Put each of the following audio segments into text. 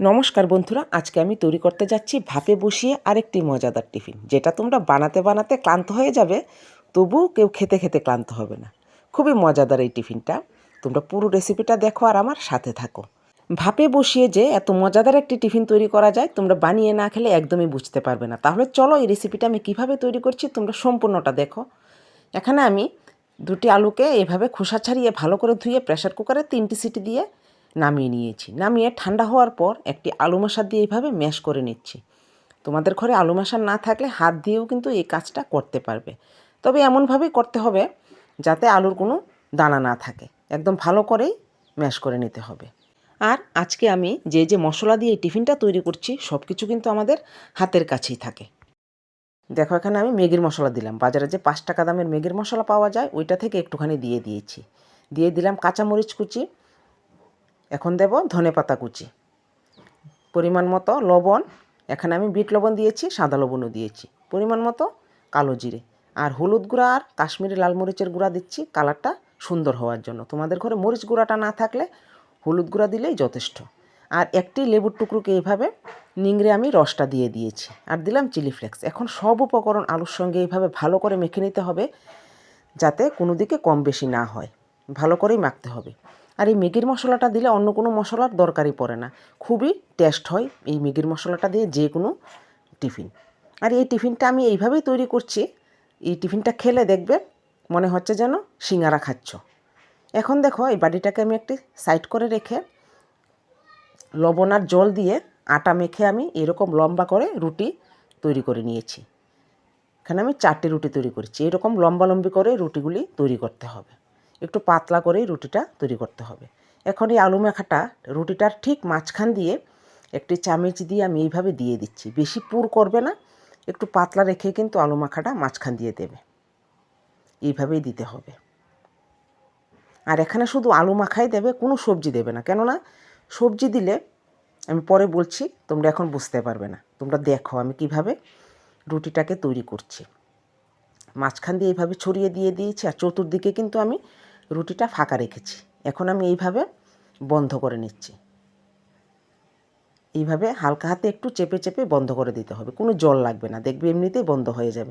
নমস্কার বন্ধুরা, আজকে আমি তৈরি করতে যাচ্ছি ভাপে বসিয়ে আরেকটি মজাদার টিফিন, যেটা তোমরা বানাতে বানাতে ক্লান্ত হয়ে যাবে, তবুও কেউ খেতে খেতে ক্লান্ত হবে না। খুবই মজাদার এই টিফিনটা। তোমরা পুরো রেসিপিটা দেখো আর আমার সাথে থাকো। ভাপে বসিয়ে যে এত মজাদার একটি টিফিন তৈরি করা যায়, তোমরা বানিয়ে না খেলে একদমই বুঝতে পারবে না। তাহলে চলো এই রেসিপিটা আমি কীভাবে তৈরি করছি, তোমরা সম্পূর্ণটা দেখো। এখানে আমি দুটি আলুকে এভাবে খোসা ছাড়িয়ে ভালো করে ধুয়ে প্রেসার কুকারে তিনটি সিটি দিয়ে নামিয়ে নিয়েছি। নামিয়ে ঠান্ডা হওয়ার পর একটি আলু মশা দিয়ে এইভাবে ম্যাশ করে নিচ্ছি। তোমাদের ঘরে আলু মশা না থাকলে হাত দিয়েও কিন্তু এই কাজটা করতে পারবে। তবে এমনভাবেই করতে হবে যাতে আলুর কোনো দানা না থাকে। একদম ভালো করেই ম্যাশ করে নিতে হবে। আর আজকে আমি যে যে মশলা দিয়ে এই টিফিনটা তৈরি করছি সব কিছু কিন্তু আমাদের হাতের কাছেই থাকে। দেখো, এখানে আমি ম্যাগির মশলা দিলাম। বাজারে যে পাঁচ টাকা দামের ম্যাগির মশলা পাওয়া যায়, ওইটা থেকে একটুখানি দিয়ে দিয়েছি। দিয়ে দিলাম কাঁচামরিচ কুচি এখন দেব ধনে পাতা কুচি। পরিমাণ মতো লবণ, এখানে আমি বিট লবণ দিয়েছি, সাদা লবণও দিয়েছি। পরিমাণ মতো কালো জিরে। আর হলুদ গুঁড়া আর কাশ্মীরি লাল মরিচের গুঁড়া দিচ্ছি, কালারটা সুন্দর হওয়ার জন্য। তোমাদের ঘরে মরিচ গুঁড়াটা না থাকলে হলুদ গুঁড়া দিলেই যথেষ্ট। আর একটি লেবুর টুকরোকে এইভাবে নিংড়ে আমি রসটা দিয়ে দিয়েছি। আর দিলাম চিলি ফ্লেক্স। এখন সব উপকরণ আলুর সঙ্গে এইভাবে ভালো করে মেখে নিতে হবে, যাতে কোনো দিকে কম বেশি না হয়। ভালো করেই মাখতে হবে। আর এই ম্যাগির মশলাটা দিলে অন্য কোনো মশলার দরকারই পড়ে না। খুবই টেস্ট হয় এই ম্যাগির মশলাটা দিয়ে যে কোনো টিফিন। আর এই টিফিনটা আমি এইভাবেই তৈরি করছি। এই টিফিনটা খেলে দেখবে মনে হচ্ছে যেন সিঙ্গারা খাচ্ছ। এখন দেখো এই বাড়িটাকে আমি একটি সাইড করে রেখে লবণ আর জল দিয়ে আটা মেখে আমি এরকম লম্বা করে রুটি তৈরি করে নিয়েছি। এখানে আমি চারটে রুটি তৈরি করেছি। এরকম লম্বা লম্বি করে রুটিগুলি তৈরি করতে হবে। একটু পাতলা করেই রুটিটা তৈরি করতে হবে। এখন এই আলু মাখাটা রুটিটার ঠিক মাঝখান দিয়ে একটি চামচ দিয়ে আমি এইভাবে দিয়ে দিচ্ছি। বেশি পুর করবে না, একটু পাতলা রেখে কিন্তু আলু মাখাটা মাঝখান দিয়ে দেবে। এইভাবেই দিতে হবে। আর এখানে শুধু আলু মাখাই দেবে, কোনো সবজি দেবে না। কেননা সবজি দিলে, আমি পরে বলছি, তোমরা এখন বুঝতে পারবে না। তোমরা দেখো আমি কীভাবে রুটিটাকে তৈরি করছি। মাঝখান দিয়ে এইভাবে ছড়িয়ে দিয়ে দিয়েছি, আর চতুর্দিকে কিন্তু আমি রুটিটা ফাঁকা রেখেছি। এখন আমি এইভাবে বন্ধ করে নিচ্ছি। এইভাবে হালকা হাতে একটু চেপে চেপে বন্ধ করে দিতে হবে। কোনো জল লাগবে না। দেখবে এমনিতেই বন্ধ হয়ে যাবে।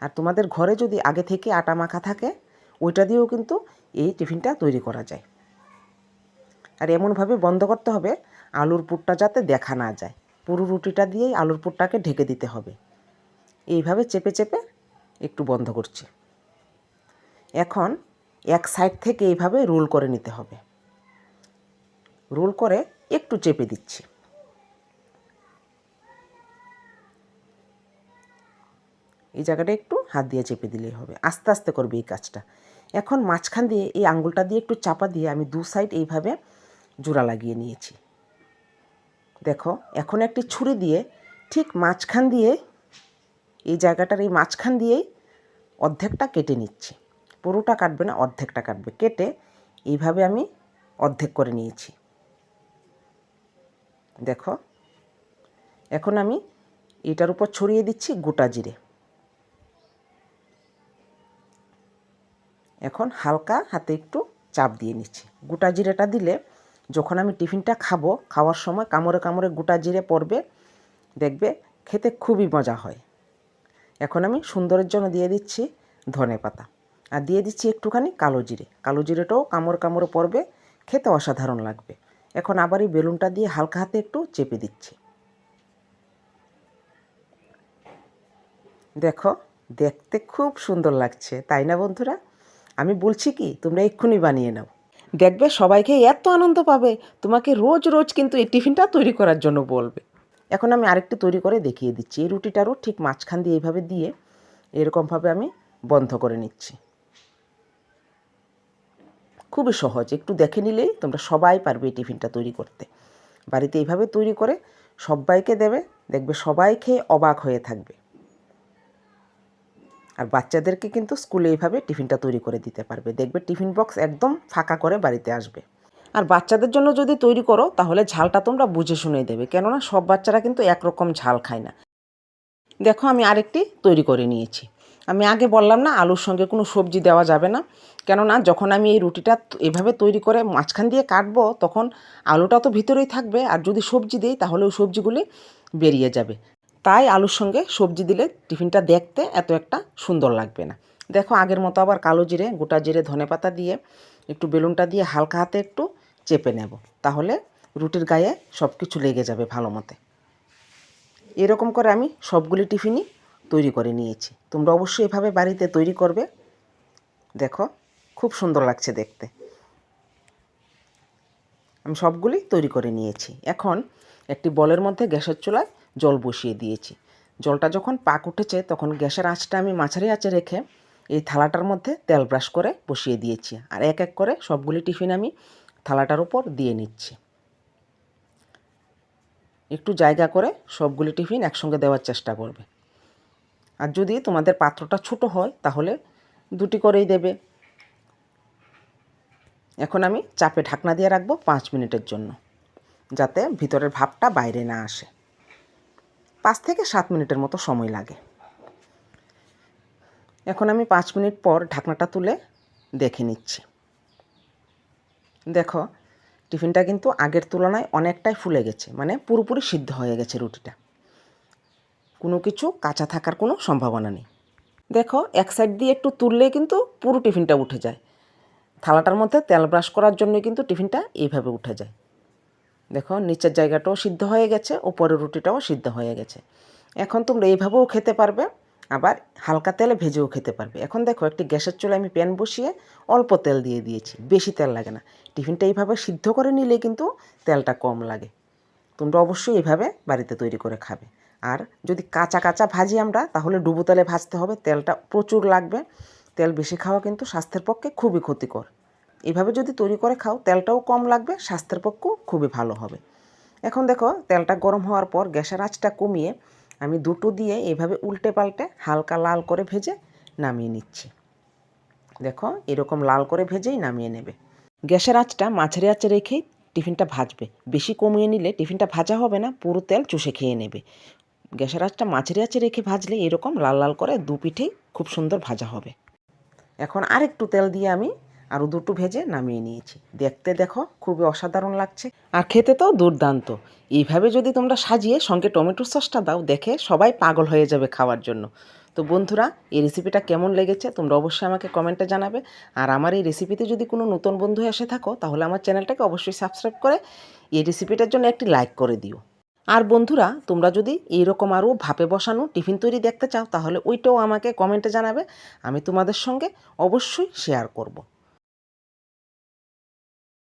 আর তোমাদের ঘরে যদি আগে থেকে আটা মাখা থাকে, ওইটা দিয়েও কিন্তু এই টিফিনটা তৈরি করা যায়। আর এমনভাবে বন্ধ করতে হবে, আলুর পুরটা যাতে দেখা না যায়। পুরো রুটিটা দিয়েই আলুর পুরটাকে ঢেকে দিতে হবে। এইভাবে চেপে চেপে একটু বন্ধ করছি। এখন এক সাইড থেকে এইভাবে রোল করে নিতে হবে। রোল করে একটু চেপে দিচ্ছি। এই জায়গাটা একটু হাত দিয়ে চেপে দিলেই হবে। আস্তে আস্তে করবে এই কাজটা। এখন মাঝখান দিয়ে এই আঙ্গুলটা দিয়ে একটু চাপা দিয়ে আমি দু সাইড এইভাবে জোড়া লাগিয়ে নিয়েছি। দেখো, এখন একটি ছুরি দিয়ে ঠিক মাঝখান দিয়ে এই জায়গাটার এই মাঝখান দিয়েই অর্ধেকটা কেটে নিচ্ছি। পুরোটা কাটবে না, অর্ধেকটা কাটবে। কেটে এইভাবে আমি অর্ধেক করে নিয়েছি। দেখো, এখন আমি এটার উপর ছড়িয়ে দিচ্ছি গোটা জিরে। এখন হালকা হাতে একটু চাপ দিয়ে নিচ্ছি। গোটা জিরেটা দিলে যখন আমি টিফিনটা খাব, খাওয়ার সময় কামড়ে কামড়ে গোটা জিরে পড়বে, দেখবে খেতে খুবই মজা হয়। এখন আমি সুন্দরের জন্য দিয়ে দিচ্ছি ধনে পাতা আর দিয়ে দিচ্ছি একটুখানি কালো জিরে। কালো জিরেটাও কামড় কামড়ে পড়বে, খেতে অসাধারণ লাগবে। এখন আবার এই বেলুনটা দিয়ে হালকা হাতে একটু চেপে দিচ্ছি। দেখো, দেখতে খুব সুন্দর লাগছে, তাই না বন্ধুরা? আমি বলছি কি, তোমরা এক্ষুনি বানিয়ে নাও। দেখবে সবাইকে এত আনন্দ পাবে, তোমাকে রোজ রোজ কিন্তু এই টিফিনটা তৈরি করার জন্য বলবে। এখন আমি আরেকটু তৈরি করে দেখিয়ে দিচ্ছি। এই রুটিটারও ঠিক মাঝখান দিয়ে এইভাবে দিয়ে এরকমভাবে আমি বন্ধ করে নিচ্ছি। খুবই সহজ। একটু দেখে নিলেই তোমরা সবাই পারবে এই টিফিনটা তৈরি করতে। বাড়িতে এইভাবে তৈরি করে সবাইকে দেবে, দেখবে সবাই খেয়ে অবাক হয়ে থাকবে। আর বাচ্চাদেরকে কিন্তু স্কুলে এইভাবে টিফিনটা তৈরি করে দিতে পারবে। দেখবে টিফিন বক্স একদম ফাঁকা করে বাড়িতে আসবে। আর বাচ্চাদের জন্য যদি তৈরি করো, তাহলে ঝালটা তোমরা বুঝে শুনেই দেবে। কেননা সব বাচ্চারা কিন্তু একরকম ঝাল খায় না। দেখো আমি আরেকটি তৈরি করে নিয়েছি। আমি আগে বললাম না, আলুর সঙ্গে কোনো সবজি দেওয়া যাবে না। কেননা যখন আমি এই রুটিটা এভাবে তৈরি করে মাঝখান দিয়ে কাটবো, তখন আলুটা তো ভিতরেই থাকবে। আর যদি সবজি দিই, তাহলে ওই সবজিগুলি বেরিয়ে যাবে। তাই আলুর সঙ্গে সবজি দিলে টিফিনটা দেখতে এত একটা সুন্দর লাগবে না। দেখো, আগের মতো আবার কালো জিরে, গোটা জিরে ধনেপাতা দিয়ে একটু বেলুনটা দিয়ে হালকা হাতে একটু চেপে নেব। তাহলে রুটির গায়ে সব কিছু লেগে যাবে ভালো মতে। এরকম করে আমি সবগুলি টিফিনই তৈরি করে নিয়েছি। তোমরা অবশ্যই এভাবে বাড়িতে তৈরি করবে। দেখো, খুব সুন্দর লাগছে দেখতে। আমি সবগুলি তৈরি করে নিয়েছি। এখন একটি বলের মধ্যে গ্যাসের চুলায় জল বসিয়ে দিয়েছি। জলটা যখন পাক উঠেছে, তখন গ্যাসের আঁচটা আমি মাঝারি আঁচে রেখে এই থালাটার মধ্যে তেল ব্রাশ করে বসিয়ে দিয়েছি। আর এক এক করে সবগুলি টিফিন আমি থালাটার উপর দিয়ে নিচ্ছি। একটু জায়গা করে সবগুলি টিফিন একসঙ্গে দেওয়ার চেষ্টা করবে। আর যদি তোমাদের পাত্রটা ছোট হয়, তাহলে দুটি করেই দেবে। এখন আমি চাপে ঢাকনা দিয়ে রাখব পাঁচ মিনিটের জন্য, যাতে ভিতরের ভাবটা বাইরে না আসে। পাঁচ থেকে সাত মিনিটের মতো সময় লাগে। এখন আমি পাঁচ মিনিট পর ঢাকনাটা তুলে দেখে নিচ্ছি। দেখো, টিফিনটা কিন্তু আগের তুলনায় অনেকটাই ফুলে গেছে মানে পুরোপুরি সিদ্ধ হয়ে গেছে রুটিটা। কোনো কিছু কাঁচা থাকার কোনো সম্ভাবনা নেই। দেখো, এক সাইড দিয়ে একটু তুললে কিন্তু পুরো টিফিনটা উঠে যায়। থালাটার মধ্যে তেল ব্রাশ করার জন্য কিন্তু টিফিনটা এইভাবে উঠে যায়। দেখো, নিচের জায়গাটাও সিদ্ধ হয়ে গেছে উপরের রুটিটাও সিদ্ধ হয়ে গেছে। এখন তোমরা এইভাবেও খেতে পারবে, আবার হালকা তেলে ভেজেও খেতে পারবে। এখন দেখো, একটি গ্যাসের চুলায় আমি প্যান বসিয়ে অল্প তেল দিয়ে দিয়েছি, বেশি তেল লাগে না। টিফিনটা এইভাবে সিদ্ধ করে নিলে কিন্তু তেলটা কম লাগে। তোমরা অবশ্যই এইভাবে বাড়িতে তৈরি করে খাবে। আর যদি কাঁচা কাঁচা ভাজি আমরা, তাহলে ডুবো তেলে ভাজতে হবে, তেলটা প্রচুর লাগবে। তেল বেশি খাওয়া কিন্তু স্বাস্থ্যের পক্ষে খুবই ক্ষতিকর। এভাবে যদি তৈরি করে খাও, তেলটাও কম লাগবে, স্বাস্থ্যের পক্ষেও খুবই ভালো হবে। এখন দেখো, তেলটা গরম হওয়ার পর গ্যাসের আঁচটা কমিয়ে আমি দুটো দিয়ে এভাবে উল্টে পাল্টে হালকা লাল করে ভেজে নামিয়ে নিচ্ছি। দেখো, এরকম লাল করে ভেজেই নামিয়ে নেবে। গ্যাসের আঁচটা মাঝারি আঁচে রেখেই টিফিনটা ভাজবে। বেশি কমিয়ে নিলে টিফিনটা ভাজা হবে না, পুরো তেল চুষে খেয়ে নেবে। গ্যাসের আঁচটা মাঝারি আঁচে রেখে ভাজলে এরকম লাল লাল করে দু পিঠেই খুব সুন্দর ভাজা হবে। এখন আরেকটু তেল দিয়ে আমি আরও দুটো ভেজে নামিয়ে নিয়েছি। দেখতে দেখো, খুবই অসাধারণ লাগছে। আর খেতে তো দুর্দান্ত। এইভাবে যদি তোমরা সাজিয়ে সঙ্গে টমেটো সসটা দাও, দেখে সবাই পাগল হয়ে যাবে খাওয়ার জন্য। তো বন্ধুরা, এই রেসিপিটা কেমন লেগেছে তোমরা অবশ্যই আমাকে কমেন্টে জানাবে। আর আমার এই রেসিপিতে যদি কোনো নতুন বন্ধু এসে থাকো, তাহলে আমার চ্যানেলটাকে অবশ্যই সাবস্ক্রাইব করে এই রেসিপিটার জন্য একটি লাইক করে দিও। আর বন্ধুরা, তোমরা যদি এইরকম আরও ভাপে বসানো টিফিন তৈরি দেখতে চাও, তাহলে ওইটাও আমাকে কমেন্টে জানাবে। আমি তোমাদের সঙ্গে অবশ্যই শেয়ার করব।